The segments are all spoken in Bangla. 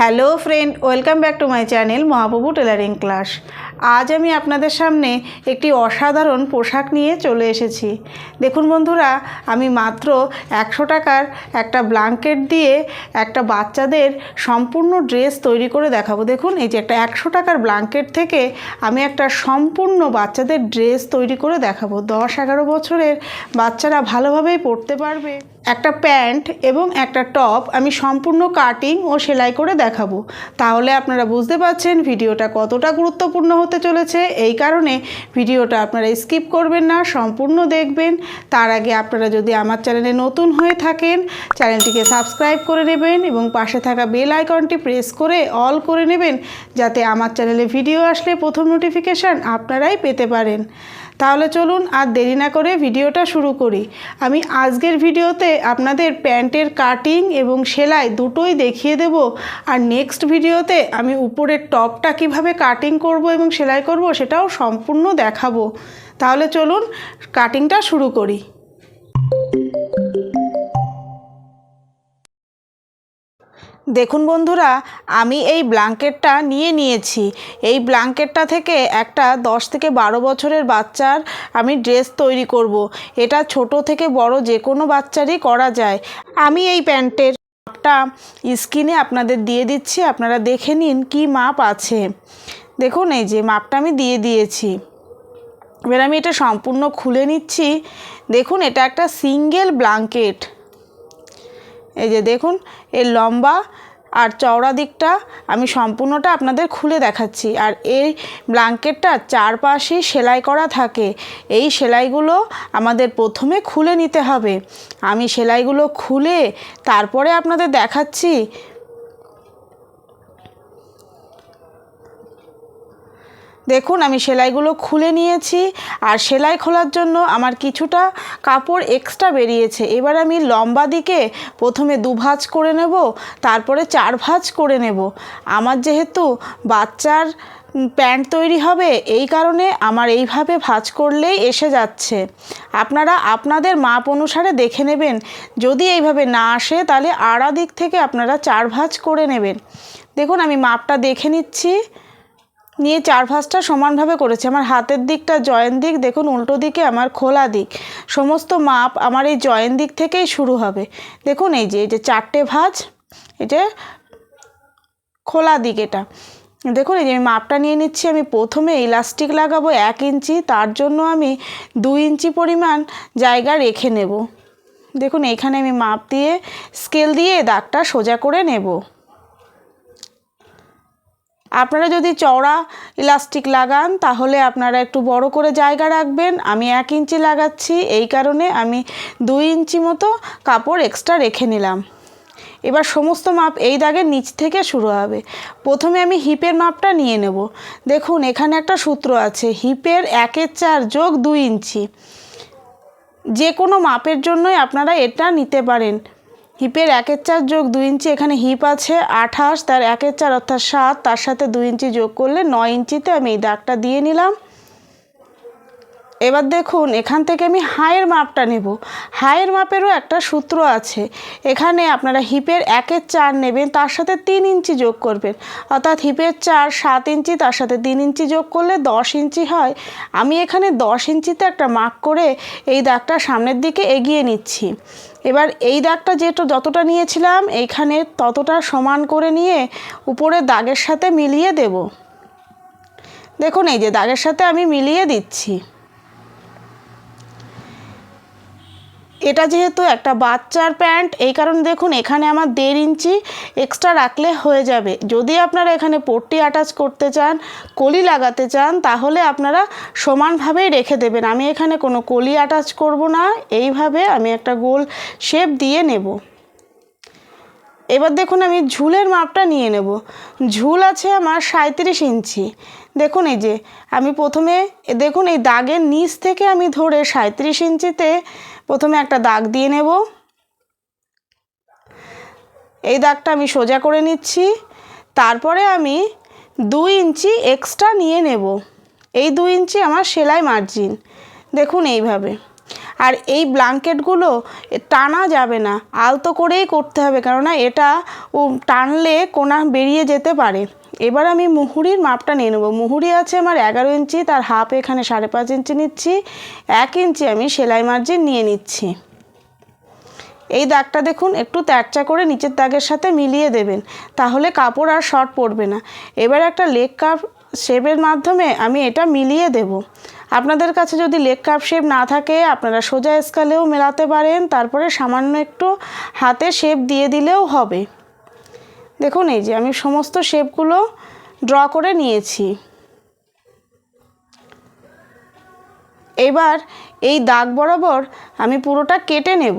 Hello friend, welcome back to my channel Mahaprabhu tailoring class. আজ আমি আপনাদের সামনে একটি অসাধারণ পোশাক নিয়ে চলে এসেছি। দেখুন বন্ধুরা, আমি মাত্র একশো টাকার একটা ব্ল্যাঙ্কেট দিয়ে একটা বাচ্চাদের সম্পূর্ণ ড্রেস তৈরি করে দেখাবো। দেখুন, এই যে একটা একশো টাকার ব্ল্যাঙ্কেট থেকে আমি একটা সম্পূর্ণ বাচ্চাদের ড্রেস তৈরি করে দেখাবো। দশ এগারো বছরের বাচ্চারা ভালোভাবেই পরতে পারবে। একটা প্যান্ট এবং একটা টপ আমি সম্পূর্ণ কাটিং ও সেলাই করে দেখাবো। তাহলে আপনারা বুঝতে পারছেন ভিডিওটা কতটা গুরুত্বপূর্ণ হতে চলেছে। এই কারণে ভিডিওটা আপনারা স্কিপ করবেন না, সম্পূর্ণ দেখবেন। তার আগে আপনারা যদি আমার চ্যানেলে নতুন হয়ে থাকেন, চ্যানেলটিকে সাবস্ক্রাইব করে নেবেন এবং পাশে থাকা বেল আইকনটি প্রেস করে অল করে নেবেন, যাতে আমার চ্যানেলে ভিডিও আসলে প্রথম নোটিফিকেশান আপনারাই পেতে পারেন। তাহলে চলুন আর দেরি না করে ভিডিওটা শুরু করি। আমি আজকের ভিডিওতে আপনাদের প্যান্টের কাটিং এবং সেলাই দুটোই দেখিয়ে দেব। আর নেক্সট ভিডিওতে আমি উপরের টপটা কীভাবে কাটিং করব এবং সেলাই করব সেটাও সম্পূর্ণ দেখাবো। তাহলে চলুন কাটিংটা শুরু করি। দেখুন বন্ধুরা, আমি এই ব্ল্যাঙ্কেটটা নিয়ে নিয়েছি। এই ব্ল্যাঙ্কেটটা থেকে একটা দশ থেকে বারো বছরের বাচ্চার আমি ড্রেস তৈরি করব। এটা ছোট থেকে বড় যে কোনো বাচ্চারই করা যায়। আমি এই প্যান্টের মাপটা স্ক্রিনে আপনাদের দিয়ে দিচ্ছি, আপনারা দেখে নিন কি মাপ আছে। দেখুন, এই যে মাপটা আমি দিয়ে দিয়েছি। এবার আমি এটা সম্পূর্ণ খুলে নিচ্ছি। দেখুন, এটা একটা সিঙ্গেল ব্ল্যাঙ্কেট। এই যে দেখুন, এর লম্বা আর চওড়া দিকটা আমি সম্পূর্ণটা আপনাদের খুলে দেখাচ্ছি। আর এই ব্ল্যাঙ্কেটটা চারপাশেই সেলাই করা থাকে। এই সেলাইগুলো আমাদের প্রথমে খুলে নিতে হবে। আমি সেলাইগুলো খুলে তারপরে আপনাদের দেখাচ্ছি দেখুন, আমি সেলাইগুলো খুলে নিয়েছি আর সেলাই খোলার জন্য আমার কিছুটা কাপড় এক্সট্রা বেরিয়েছে। এবার আমি লম্বা দিকে প্রথমে দু ভাঁজ করে নেব, তারপরে চার ভাঁজ করে নেব। আমার যেহেতু বাচ্চার প্যান্ট তৈরি হবে, এই কারণে আমার এইভাবে ভাঁজ করলেই এসে যাচ্ছে। আপনারা আপনাদের মাপ অনুসারে দেখে নেবেন। যদি এইভাবে না আসে, তাহলে আড়া দিক থেকে আপনারা চার ভাঁজ করে নেবেন। দেখুন, আমি মাপটা দেখে নিচ্ছি। নিয়ে চার ভাঁজটা সমানভাবে করেছি। আমার হাতের দিকটা জয়েন দিক, দেখুন উল্টো দিকে আমার খোলা দিক। সমস্ত মাপ আমার এই জয়েন দিক থেকেই শুরু হবে। দেখুন এই যে এই যে চারটে ভাঁজ এটা খোলা দিক এটা। দেখুন এই যে আমি মাপটা নিয়ে নিচ্ছি, আমি প্রথমে ইলাস্টিক লাগাবো এক ইঞ্চি, তার জন্য আমি দুই ইঞ্চি পরিমাণ জায়গা রেখে নেব। দেখুন এখানে আমি মাপ দিয়ে স্কেল দিয়ে দাগটা সোজা করে নেব। আপনারা যদি চওড়া ইলাস্টিক লাগান, তাহলে আপনারা একটু বড় করে জায়গা রাখবেন। আমি এক ইঞ্চি লাগাচ্ছি, এই কারণে আমি দুই ইঞ্চি মতো কাপড় এক্সট্রা রেখে নিলাম। এবার সমস্ত মাপ এই দাগের নিচ থেকে শুরু হবে। প্রথমে আমি হিপের মাপটা নিয়ে নেব। দেখুন, এখানে একটা সূত্র আছে হিপের একের চার যোগ দুই ইঞ্চি। যে কোনো মাপের জন্যই আপনারা এটা নিতে পারেন। হিপের একের চার যোগ দুই ইঞ্চি, এখানে হিপ আছে আঠাশ, তার একের চার অর্থাৎ সাত, তার সাথে দুই ইঞ্চি যোগ করলে নয় ইঞ্চিতে আমি এই দাগটা দিয়ে নিলাম। এবার দেখুন, এখান থেকে আমি হায়ের মাপটা নেব। হায়ের মাপেরও একটা সূত্র আছে। এখানে আপনারা হিপের একের চার নেবেন, তার সাথে তিন ইঞ্চি যোগ করবেন। অর্থাৎ হিপের চার সাত ইঞ্চি, তার সাথে তিন ইঞ্চি যোগ করলে দশ ইঞ্চি হয়। আমি এখানে দশ ইঞ্চিতে একটা মার্ক করে এই দাগটা সামনের দিকে এগিয়ে নিচ্ছি। এবার এই দাগটা যেটা যতটা নিয়েছিলাম, এইখানে ততটা সমান করে নিয়ে উপরে দাগের সাথে মিলিয়ে দেব। দেখুন, এই যে দাগের সাথে আমি মিলিয়ে দিচ্ছি। এটা যেহেতু একটা বাচ্চার প্যান্ট, এই কারণে দেখুন এখানে আমার দেড় ইঞ্চি এক্সট্রা রাখলে হয়ে যাবে। যদি আপনারা এখানে পট্টি অ্যাটাচ করতে চান, কলি লাগাতে চান, তাহলে আপনারা সমানভাবেই রেখে দেবেন। আমি এখানে কোনো কলি অ্যাটাচ করব না, এইভাবে আমি একটা গোল শেপ দিয়ে নেব। এবার দেখুন আমি ঝুলের মাপটা নিয়ে নেব। ঝুল আছে আমার সাঁত্রিশ ইঞ্চি। দেখুন এই যে, আমি প্রথমে, দেখুন এই দাগের নিচ থেকে আমি ধরে সাঁত্রিশ ইঞ্চিতে প্রথমে একটা দাগ দিয়ে নেব। এই দাগটা আমি সোজা করে নিচ্ছি। তারপরে আমি দুই ইঞ্চি এক্সট্রা নিয়ে নেব। এই দুই ইঞ্চি আমার সেলাই মার্জিন। দেখুন এইভাবে। আর এই ব্ল্যাঙ্কেটগুলো টানা যাবে না, আলতো করেই করতে হবে, কেননা এটা টানলে কোনা বেরিয়ে যেতে পারে। এবার আমি মুহুরির মাপটা নিয়ে নেব। মুহুরি আছে আমার এগারো ইঞ্চি, তার হাফ এখানে সাড়ে পাঁচ ইঞ্চি নিচ্ছি। এক ইঞ্চি আমি সেলাই মার্জিন নিয়ে নিচ্ছি। এই দাগটা দেখুন, একটু ত্যারচা করে নিচের দাগের সাথে মিলিয়ে দেবেন, তাহলে কাপড় আর শর্ট পড়বে না। এবার একটা লেগ কাপ শেপের মাধ্যমে আমি এটা মিলিয়ে দেব। আপনাদের কাছে যদি লেগ কাপ শেপ না থাকে, আপনারা সোজা স্কালেও মেলাতে পারেন, তারপরে সামান্য একটু হাতে শেপ দিয়ে দিলেও হবে। দেখুন এই যে আমি সমস্ত শেপগুলো ড্র করে নিয়েছি। এবার এই দাগ বরাবর আমি পুরোটা কেটে নেব।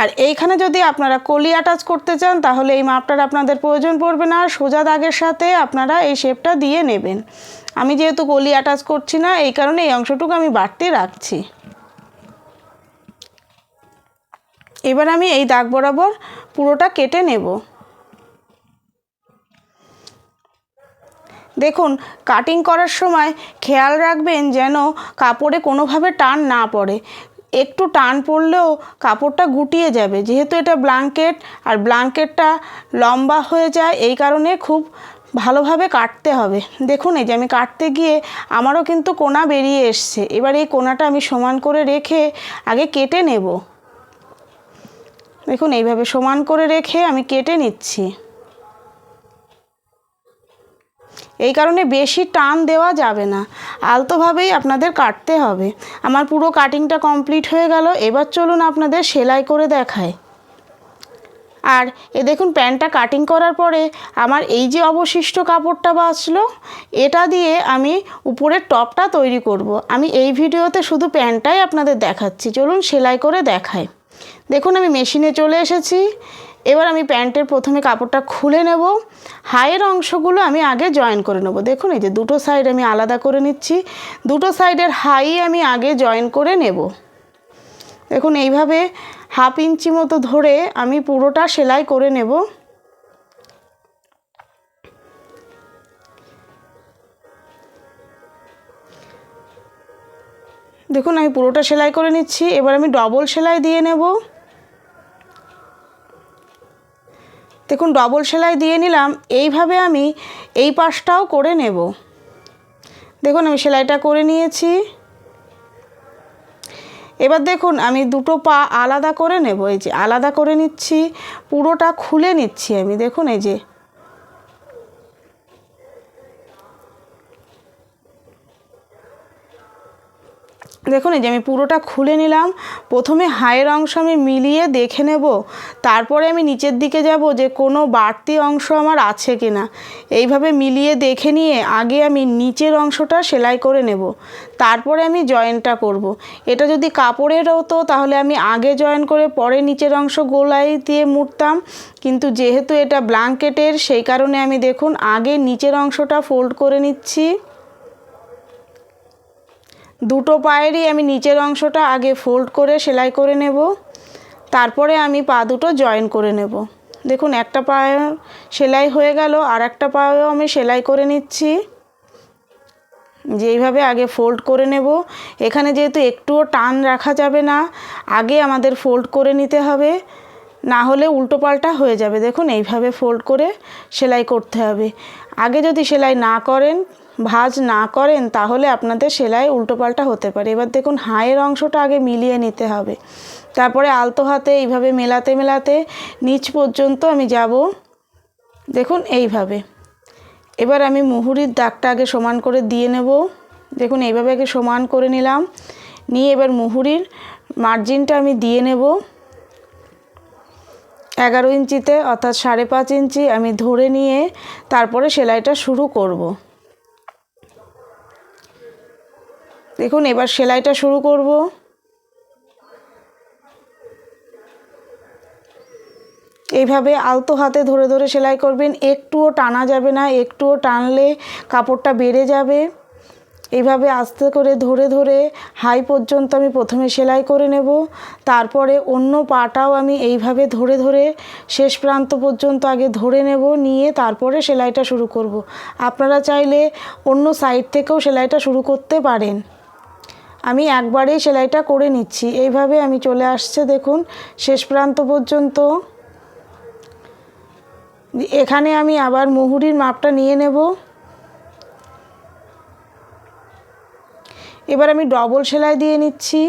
আর এইখানে যদি আপনারা কলি অ্যাটাচ করতে চান, তাহলে এই মাপটার আপনাদের প্রয়োজন পড়বে না। সোজা দাগের সাথে আপনারা এই শেপটা দিয়ে নেবেন। আমি যেহেতু কলি অ্যাটাচ করছি না, এই কারণে এই অংশটুকু আমি বাড়তি রাখছি। এবার আমি এই দাগ বরাবর পুরোটা কেটে নেব। দেখুন কাটিং করার সময় খেয়াল রাখবেন যেন কাপড়ে কোনোভাবে টান না পড়ে। একটু টান পড়লেও কাপড়টা গুটিয়ে যাবে। যেহেতু এটা ব্ল্যাঙ্কেট আর ব্ল্যাঙ্কেটটা লম্বা হয়ে যায়, এই কারণে খুব ভালোভাবে কাটতে হবে। দেখুন, এই যে আমি কাটতে গিয়ে আমারও কিন্তু কোনা বেরিয়ে এসছে। এবার এই কোনাটা আমি সমান করে রেখে আগে কেটে নেব। দেখুন, এইভাবে সমান করে রেখে আমি কেটে নিচ্ছি। এই কারণে বেশি টান দেওয়া যাবে না। আলতোভাবেই আপনাদের কাটতে হবে। আমার পুরো কাটিংটা কমপ্লিট হয়ে গেল। এবার চলুন আপনাদের সেলাই করে দেখায় আর এ দেখুন, প্যান্টটা কাটিং করার পরে আমার এই যে অবশিষ্ট কাপড়টা বাঁচলো, এটা দিয়ে আমি উপরের টপটা তৈরি করব। আমি এই ভিডিওতে শুধু প্যান্টটাই আপনাদের দেখাচ্ছি। চলুন সেলাই করে দেখায় দেখুন, আমি মেশিনে চলে এসেছি। এবার আমি প্যান্টের প্রথমে কাপড়টা খুলে নেব। হাইয়ের অংশগুলো আমি আগে জয়েন করে নেব। দেখুন, এই যে দুটো সাইড আমি আলাদা করে নিচ্ছি। দুটো সাইডের হাই আমি আগে জয়েন করে নেব। দেখুন, এইভাবে হাফ ইঞ্চি মতো ধরে আমি পুরোটা সেলাই করে নেব। দেখুন, আমি পুরোটা সেলাই করে নিচ্ছি। এবার আমি ডবল সেলাই দিয়ে নেব। দেখুন ডবল সেলাই দিয়ে নিলাম, এইভাবে আমি এই পাশটাও করে নেব। দেখুন, আমি সেলাইটা করে নিয়েছি। এবার দেখুন, আমি দুটো পা আলাদা করে নেব, এই যে আলাদা করে নিচ্ছি, পুরোটা খুলে নিচ্ছি আমি। দেখুন, এই যে দেখুন, এই যে আমি পুরোটা খুলে নিলাম। প্রথমে হায়ের অংশ আমি মিলিয়ে দেখে নেব। তারপরে আমি নিচের দিকে যাব যে কোনো বাড়তি অংশ আমার আছে কি না এইভাবে মিলিয়ে দেখে নিয়ে আগে আমি নিচের অংশটা সেলাই করে নেব। তারপরে আমি জয়েনটা করব। এটা যদি কাপড়ের হতো তাহলে আমি আগে জয়েন করে পরে নিচের অংশ গোলাই দিয়ে মুড়তাম। কিন্তু যেহেতু এটা ব্ল্যাঙ্কেটের, সেই কারণে আমি দেখুন, আগে নিচের অংশটা ফোল্ড করে নিচ্ছি। দুটো পায়েরই আমি নিচের অংশটা আগে ফোল্ড করে সেলাই করে নেব। তারপরে আমি পা দুটো জয়েন করে নেব। দেখুন, একটা পায়ে সেলাই হয়ে গেল আর একটা পায়েও আমি সেলাই করে নিচ্ছি। যেইভাবে আগে ফোল্ড করে নেব। এখানে যেহেতু একটুও টান রাখা যাবে না, আগে আমাদের ফোল্ড করে নিতে হবে। না হলে উল্টো পাল্টা হয়ে যাবে। দেখুন, এইভাবে ফোল্ড করে সেলাই করতে হবে। আগে যদি সেলাই না করেন ভাঁজ না করেন, তাহলে আপনাদের সেলাই উল্টোপাল্টা হতে পারে। এবার দেখুন, হাঁয়ের অংশটা আগে মিলিয়ে নিতে হবে। তারপরে আলতো হাতে এইভাবে মেলাতে মেলাতে নিচ পর্যন্ত আমি যাব। দেখুন, এইভাবে। এবার আমি মুহুরির দাগটা আগে সমান করে দিয়ে নেব। দেখুন, এইভাবে আগে সমান করে নিলাম। নিয়ে এবার মুহুরির মার্জিনটা আমি দিয়ে নেব। এগারো ইঞ্চিতে, অর্থাৎ সাড়ে পাঁচ ইঞ্চি আমি ধরে নিয়ে তারপরে সেলাইটা শুরু করব। দেখুন, এবার সেলাইটা শুরু করব। এইভাবে আলতো হাতে ধরে ধরে সেলাই করবেন। একটুও টানা যাবে না, একটুও টানলে কাপড়টা বেড়ে যাবে। এইভাবে আস্তে করে ধরে ধরে হাই পর্যন্ত আমি প্রথমে সেলাই করে নেব। তারপরে অন্য পাটাও আমি এইভাবে ধরে ধরে শেষ প্রান্ত পর্যন্ত আগে ধরে নেব, নিয়ে তারপরে সেলাইটা শুরু করব। আপনারা চাইলে অন্য সাইড থেকেও সেলাইটা শুরু করতে পারেন। আমি একবারেই সেলাইটা করে নিচ্ছি। এইভাবে আমি চলে আসছে, দেখুন, শেষ প্রান্ত পর্যন্ত। এখানে আমি আবার মুহুরির মাপটা নিয়ে নেব। এবার আমি ডবল সেলাই দিয়ে নিচ্ছি।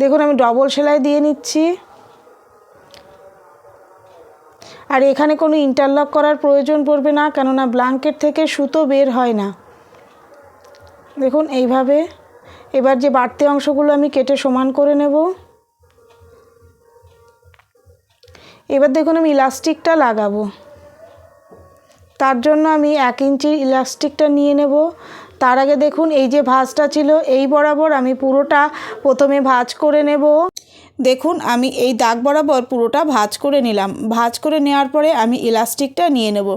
দেখুন, আমি ডবল সেলাই দিয়ে নিচ্ছি। আর এখানে কোনো ইন্টারলক করার প্রয়োজন পড়বে না, কেননা ব্ল্যাঙ্কেট থেকে সুতো বের হয় না। দেখুন, এইভাবে। এবার যে বাড়তি অংশগুলো আমি কেটে সমান করে নেব। এবার দেখুন, আমি ইলাস্টিকটা লাগাবো। তার জন্য আমি এক ইঞ্চির ইলাস্টিকটা নিয়ে নেব। তার আগে দেখুন, এই যে ভাঁজটা ছিল, এই বরাবর আমি পুরোটা প্রথমে ভাঁজ করে নেব। দেখুন, আমি এই দাগ বরাবর পুরোটা ভাঁজ করে নিলাম। ভাঁজ করে নেওয়ার পরে আমি ইলাস্টিকটা নিয়ে নেব।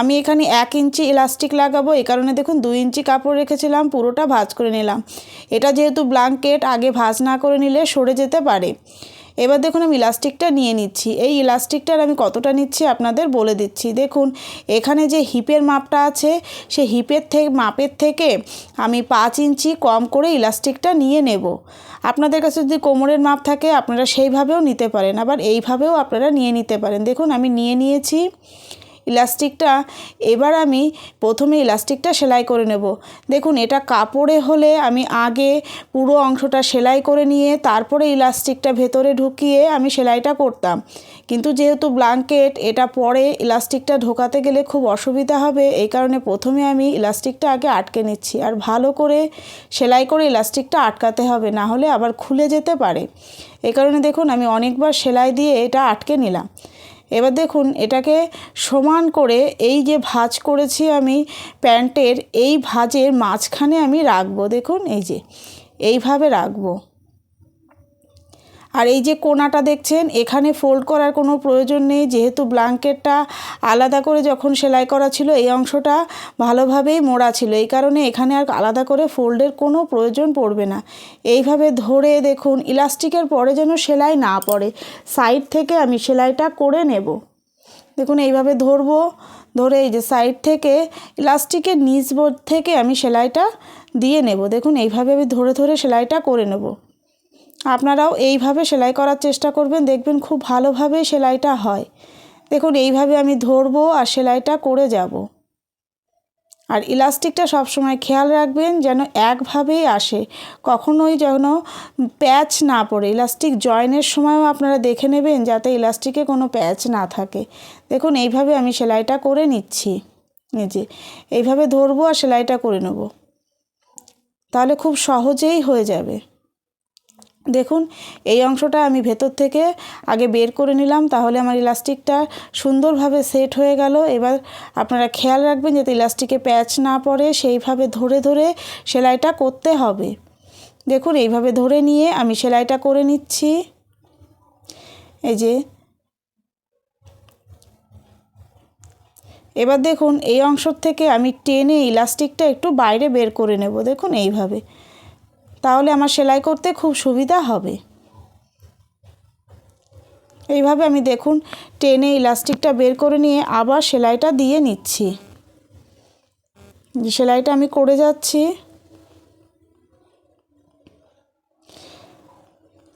আমি এখানে এক ইঞ্চি ইলাস্টিক লাগাবো, এ কারণে দেখুন দুই ইঞ্চি কাপড় রেখেছিলাম, পুরোটা ভাঁজ করে নিলাম। এটা যেহেতু ব্লাঙ্কেট আগে ভাঁজ না করে নিলে সরে যেতে পারে। এবার দেখুন আমি ইলাস্টিকটা নিয়ে নিচ্ছি। এই ইলাস্টিকটার আমি কতটা নিচ্ছি আপনাদের বলে দিচ্ছি। দেখুন, এখানে যে হিপের মাপটা আছে সে হিপের থেকে মাপের থেকে আমি পাঁচ ইঞ্চি কম করে ইলাস্টিকটা নিয়ে নেব। আপনাদের কাছে যদি কোমরের মাপ থাকে, আপনারা সেইভাবেও নিতে পারেন। আবার এইভাবেও আপনারা নিয়ে নিতে পারেন। দেখুন, আমি নিয়ে নিয়েছি ইলাস্টিকটা, এবার আমি প্রথমে ইলাস্টিকটা সেলাই করে নেব। দেখুন, এটা কাপড়ে হলে আমি আগে পুরো অংশটা সেলাই করে নিয়ে তারপরে ইলাস্টিকটা ভেতরে ঢুকিয়ে আমি সেলাইটা করতাম। কিন্তু যেহেতু ব্ল্যাঙ্কেট, এটা পরে ইলাস্টিকটা ঢোকাতে গেলে খুব অসুবিধা হবে। এই কারণে প্রথমে আমি ইলাস্টিকটা আগে আটকে নিচ্ছি। আর ভালো করে সেলাই করে ইলাস্টিকটা আটকাতে হবে, না হলে আবার খুলে যেতে পারে। এই কারণে দেখুন, আমি অনেকবার সেলাই দিয়ে এটা আটকে নিলাম। এবার দেখুন, এটাকে সমান করে এই যে ভাজ করেছি আমি প্যান্টের, এই ভাজের মাঝখানে আমি রাখব। দেখুন, এই যে, এইভাবে রাখব। আর এই যে কোনাটা দেখছেন, এখানে ফোল্ড করার কোনো প্রয়োজন নেই, যেহেতু ব্ল্যাঙ্কেটটা আলাদা করে যখন সেলাই করা ছিল, এই অংশটা ভালোভাবেই মোড়া ছিল। এই কারণে এখানে আর আলাদা করে ফোল্ডের কোনো প্রয়োজন পড়বে না। এইভাবে ধরে দেখুন, ইলাস্টিকের পরে যেন সেলাই না পড়ে। সাইড থেকে আমি সেলাইটা করে নেব। দেখুন, এইভাবে ধরবো, ধরে এই যে সাইড থেকে ইলাস্টিকের নিচ বোর্ড থেকে আমি সেলাইটা দিয়ে নেব। দেখুন, এইভাবে আমি ধরে ধরে সেলাইটা করে নেব। আপনারাও এইভাবে সেলাই করার চেষ্টা করবেন, দেখবেন খুব ভালোভাবে সেলাইটা হয়। দেখুন, এইভাবে আমি ধরবো আর সেলাইটা করে যাব। আর ইলাস্টিকটা সবসময় খেয়াল রাখবেন যেন একভাবেই আসে, কখনোই যেন প্যাচ না পড়ে। ইলাস্টিক জয়েনের সময়ও আপনারা দেখে নেবেন যাতে ইলাস্টিকে কোনো প্যাচ না থাকে। দেখুন, এইভাবে আমি সেলাইটা করে নিচ্ছি। নিজে এইভাবে ধরবো আর সেলাইটা করে নেব। তাহলে খুব সহজেই হয়ে যাবে। দেখুন, এই অংশটা আমি ভেতর থেকে আগে বের করে নিলাম, তাহলে আমার ইলাস্টিকটা সুন্দরভাবে সেট হয়ে গেল। এবার আপনারা খেয়াল রাখবেন যাতে ইলাস্টিকে প্যাচ না পড়ে, সেইভাবে ধরে ধরে সেলাইটা করতে হবে। দেখুন, এইভাবে ধরে নিয়ে আমি সেলাইটা করে নিচ্ছি। এই যে। এবার দেখুন, এই অংশ থেকে আমি টেনে ইলাস্টিকটা একটু বাইরে বের করে নেব। দেখুন, এইভাবে। তাহলে আমার সেলাই করতে খুব সুবিধা হবে। এইভাবে আমি দেখুন, টেনে ইলাস্টিকটা বের করে নিয়ে আবার সেলাইটা দিয়ে নিচ্ছি। সেলাইটা আমি করে যাচ্ছি।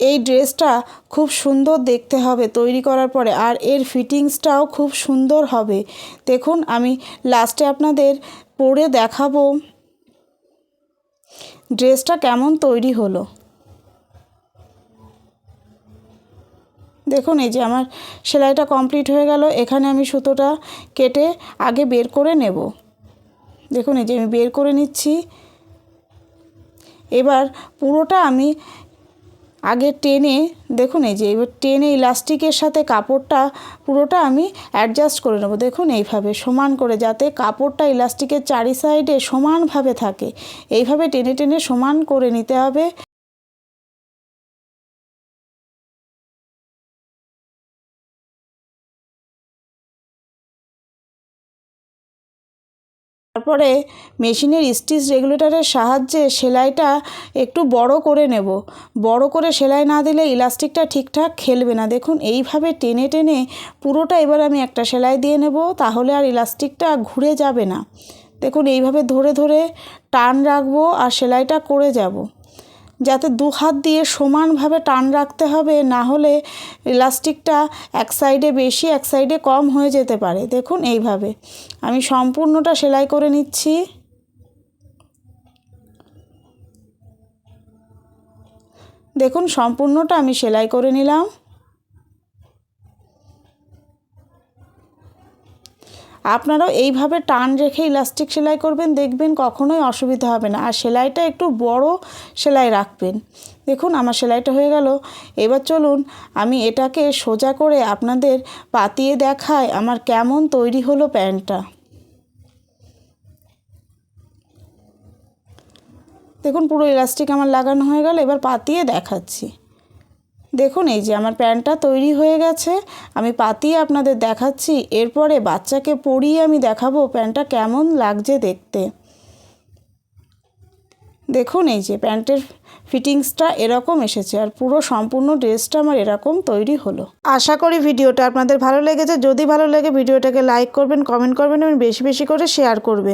এই ড্রেসটা খুব সুন্দর দেখতে হবে তৈরি করার পরে, আর এর ফিটিংসটাও খুব সুন্দর হবে। দেখুন, আমি লাস্টে আপনাদের পরে দেখাবো। ড্রেসটা কেমন তৈরি হলো? দেখুন, এই যে আমার সেলাইটা কমপ্লিট হয়ে গেল। এখানে আমি সুতোটা কেটে আগে বের করে নেব। দেখুন, এই যে আমি বের করে নিচ্ছি। এবার পুরোটা আমি আগে টেনে, দেখুন এই যে, এবার টেনে ইলাস্টিকের সাথে কাপড়টা পুরোটা আমি অ্যাডজাস্ট করে নেব। দেখুন এইভাবে সমান করে, যাতে কাপড়টা ইলাস্টিকের চারি সাইডে সমানভাবে থাকে। এইভাবে টেনে টেনে সমান করে নিতে হবে। তারপরে মেশিনের স্টিচ রেগুলেটরের সাহায্যে সেলাইটা একটু বড় করে নেব। বড় করে সেলাই না দিলে ইলাস্টিকটা ঠিকঠাক খেলবে না। দেখুন, এইভাবে টেনে টেনে পুরোটা এবার আমি একটা সেলাই দিয়ে নেব, তাহলে আর ইলাস্টিকটা ঘুরে যাবে না। দেখুন, এইভাবে ধরে ধরে টান রাখব আর সেলাইটা করে যাব। যাতে দু হাত দিয়ে সমানভাবে টান রাখতে হবে, না হলে ইলাস্টিকটা এক সাইডে বেশি, এক সাইডে কম হয়ে যেতে পারে। দেখুন এইভাবে। আমি সম্পূর্ণটা সেলাই করে নিচ্ছি। দেখুন, সম্পূর্ণটা আমি সেলাই করে নিলাম। আপনারাও এইভাবে টান রেখে ইলাস্টিক সেলাই করবেন, দেখবেন কখনোই অসুবিধা হবে না। আর সেলাইটা একটু বড় সেলাই রাখবেন। দেখুন, আমার সেলাইটা হয়ে গেল। এবার চলুন, আমি এটাকে সোজা করে আপনাদের পাতিয়ে দেখায় আমার কেমন তৈরি হলো প্যান্টটা। দেখুন, পুরো ইলাস্টিক আমার লাগানো হয়ে গেল। এবার পাতিয়ে দেখাচ্ছি। দেখুন, এই যে আমার প্যান্টটা তৈরি হয়ে গেছে, আমি পাতিয়ে আপনাদের দেখাচ্ছি, এরপরে বাচ্চাকে পরিয়ে আমি দেখাবো প্যান্টটা কেমন লাগছে দেখতে। দেখুন, এই যে প্যান্টের ফিটিংসটা এরকম এসেছে, আর পুরো সম্পূর্ণ ড্রেসটা আমার এরকম তৈরি হলো। আশা করি ভিডিওটা আপনাদের ভালো লেগেছে, যদি ভালো লাগে ভিডিওটাকে লাইক করবেন, কমেন্ট করবেন এবং বেশি বেশি করে শেয়ার করবেন।